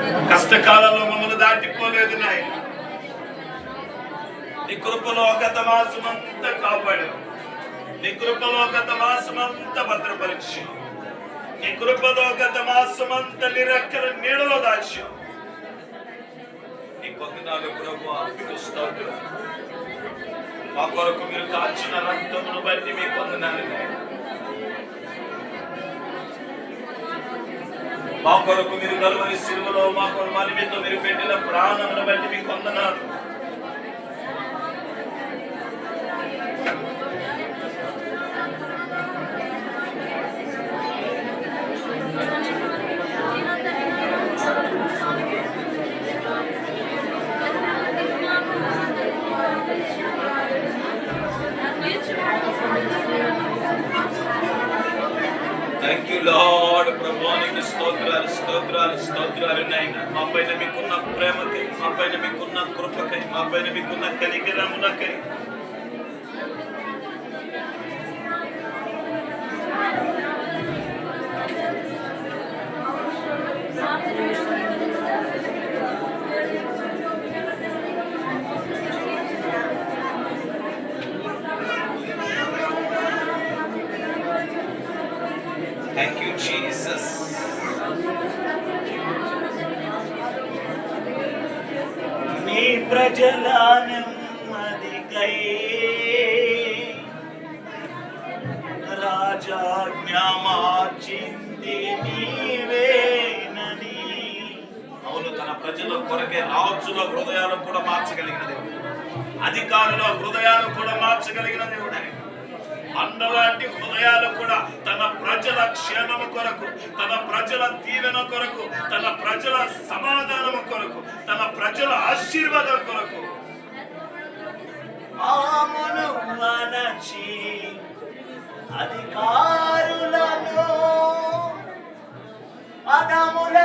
కష్టకాలంలో మమ్మల్ని దాటిపోలేదు నాయన. నీ కృపలో గత మాసమంతా కాపాడు. నీ కృపలో గత మాసమంతా భద్రపరిచి. నీ కృపలో గత మాసమంతా నిరక్కర నీడలో దాచి. నీ కొందనాలు ప్రభు అర్పిస్తాడు మా కొరకు మీరు కాచిన రక్తమును బట్టి మీ కొందనాలు మా కొరకు మీరు కలువరి సిలువలో మా కొరకు మా నిమిత్తం మీరు పెట్టిన ప్రాణమును బట్టి మీకు వందనాలు. స్తోత్రాలు స్తోత్రాలు స్తోత్రాలు నాయన. మా పైన మీకున్న ప్రేమకై మా పైన మీకున్న కృపకై మా పైన మీకున్న కనికరమునకై కొరకే రాజుల హృదయాలు కూడా మార్చగలిగిన దేవుడు. అధికారుల హృదయాలు కూడా మార్చగలిగిన దేవుడే. అన్నలాంటి హృదయాలు కూడా తన ప్రజల క్షేమం కొరకు తన ప్రజల దీవెన కొరకు తన ప్రజల సమాధానము కొరకు తన ప్రజల ఆశీర్వాదం కొరకు ఆమును మనచి అధికారులను అదముల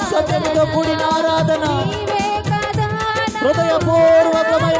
సత్యముతో కూడిన ఆరాధన. హృదయపూర్వకమైన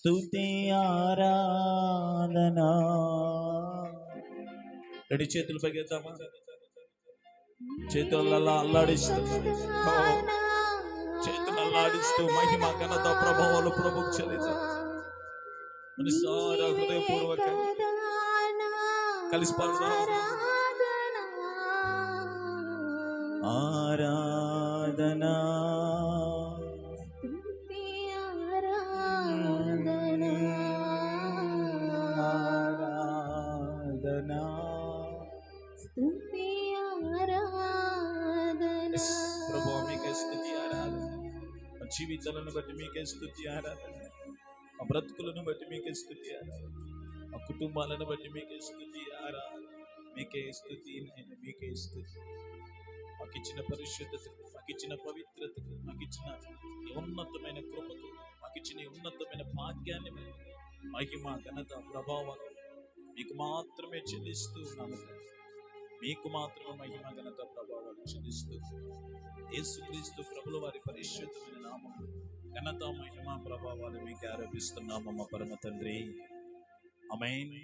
స్థుతి ఆరాధనా. రెడి చేతులు పగేద్దామా చేతులలో అల్లాడిస్తూ చేతులు అల్లాడిస్తూ మహిమ ఘనత ప్రభావాలు ప్రభు చెల్లించాలి హృదయపూర్వక కలిసి ఆరాధనా. జీవితాలను బట్టి మీకే స్థుతి ఆరాధన. మా బ్రతుకులను బట్టి మీకే స్థుతి ఆరాధన. కుటుంబాలను బట్టి మీకే స్థుతి ఆరాధన. మీకే స్థుతి నేను మీకే స్థుతి. మాకు ఇచ్చిన పరిశుద్ధతకు మాకు ఇచ్చిన పవిత్రతకు మాకు ఇచ్చిన ఉన్నతమైన కృపకు మాకు ఇచ్చిన ఉన్నతమైన భాగ్యాన్ని మహిమ ఘనత ప్రభావం మీకు మాత్రమే చెల్లిస్తూ ఉన్నాము మీకు మాత్రమే మహిమ ఘనత ప్రభావాలు చెల్లిస్తూ యేసుక్రీస్తు ప్రభుల వారి పరిశుద్ధమైన నామం ఘనత మహిమ ప్రభావాలు మీకు ఆరోపిస్తున్నాము మా పరమ తండ్రి. అమైన్